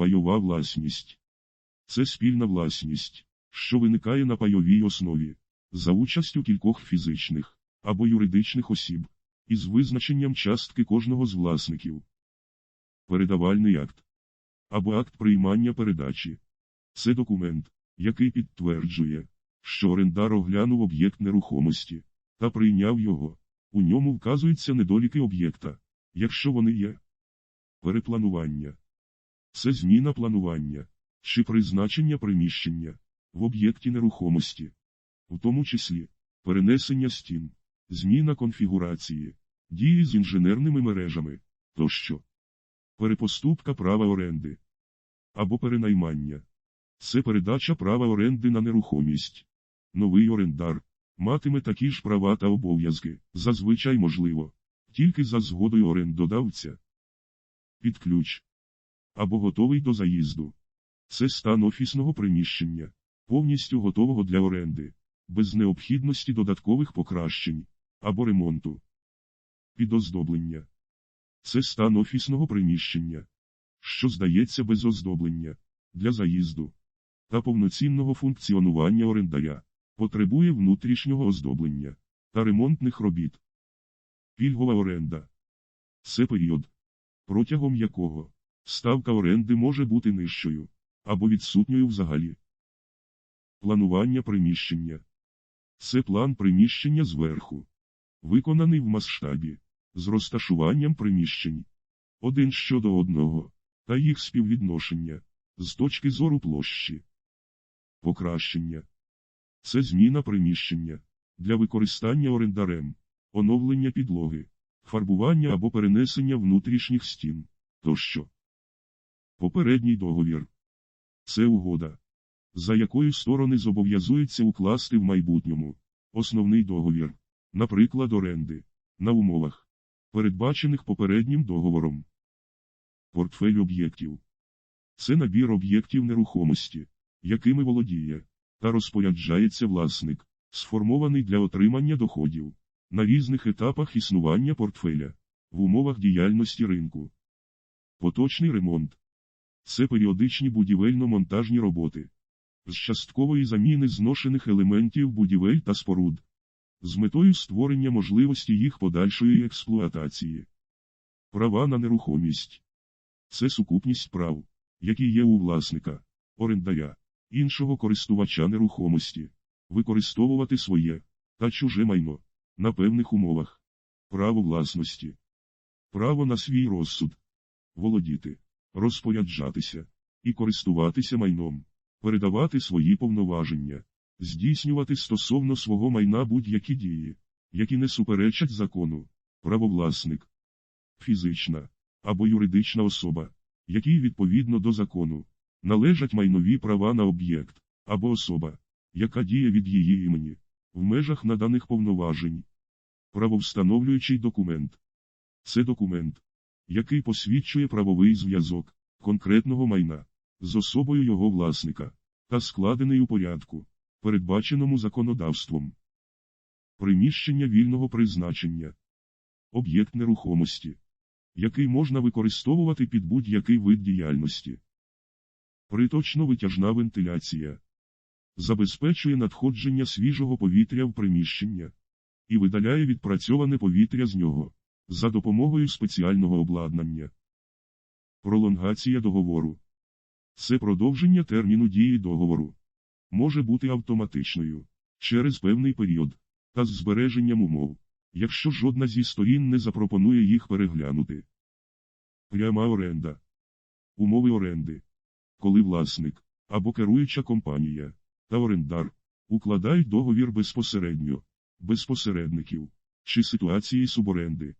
Пайова власність. Це спільна власність, що виникає на пайовій основі, за участю кількох фізичних або юридичних осіб, із визначенням частки кожного з власників. Передавальний акт або акт приймання передачі. Це документ, який підтверджує, що орендар оглянув об'єкт нерухомості та прийняв його. У ньому вказуються недоліки об'єкта, якщо вони є. Перепланування. Це зміна планування чи призначення приміщення в об'єкті нерухомості, в тому числі перенесення стін, зміна конфігурації, дії з інженерними мережами тощо. Перепоступка права оренди або перенаймання. Це передача права оренди на нерухомість. Новий орендар матиме такі ж права та обов'язки, зазвичай можливо, тільки за згодою орендодавця. Під ключ або готовий до заїзду. Це стан офісного приміщення, повністю готового для оренди, без необхідності додаткових покращень або ремонту. Підоздоблення. Це стан офісного приміщення, що здається без оздоблення, для заїзду та повноцінного функціонування орендаря, потребує внутрішнього оздоблення та ремонтних робіт. Пільгова оренда. Це період, протягом якого ставка оренди може бути нижчою або відсутньою взагалі. Планування приміщення. Це план приміщення зверху, виконаний в масштабі, з розташуванням приміщень один щодо одного, та їх співвідношення з точки зору площі. Покращення. Це зміна приміщення для використання орендарем, оновлення підлоги, фарбування або перенесення внутрішніх стін тощо. Попередній договір. Це угода, за якою сторони зобов'язуються укласти в майбутньому основний договір, наприклад, оренди, на умовах, передбачених попереднім договором. Портфель об'єктів. Це набір об'єктів нерухомості, якими володіє та розпоряджається власник, сформований для отримання доходів на різних етапах існування портфеля, в умовах діяльності ринку. Поточний ремонт. Це періодичні будівельно-монтажні роботи. З часткової заміни зношених елементів будівель та споруд, з метою створення можливості їх подальшої експлуатації. Права на нерухомість. Це сукупність прав, які є у власника, орендаря, іншого користувача нерухомості, використовувати своє та чуже майно на певних умовах, право власності, право на свій розсуд, володіти, розпоряджатися і користуватися майном, передавати свої повноваження, здійснювати стосовно свого майна будь-які дії, які не суперечать закону, правовласник, фізична або юридична особа, якій відповідно до закону належать майнові права на об'єкт або особа, яка діє від її імені, в межах наданих повноважень. Правовстановлюючий документ. Це документ, який посвідчує правовий зв'язок конкретного майна з особою його власника, та складений у порядку, передбаченому законодавством. Приміщення вільного призначення. Об'єкт нерухомості, який можна використовувати під будь-який вид діяльності. Приточно-витяжна вентиляція забезпечує надходження свіжого повітря в приміщення і видаляє відпрацьоване повітря з нього за допомогою спеціального обладнання. Пролонгація договору це продовження терміну дії договору. Може бути автоматичною через певний період та з збереженням умов, якщо жодна зі сторін не запропонує їх переглянути. Пряма оренда. Умови оренди. Коли власник або керуюча компанія та орендар укладають договір безпосередньо, без посередників чи ситуації суборенди,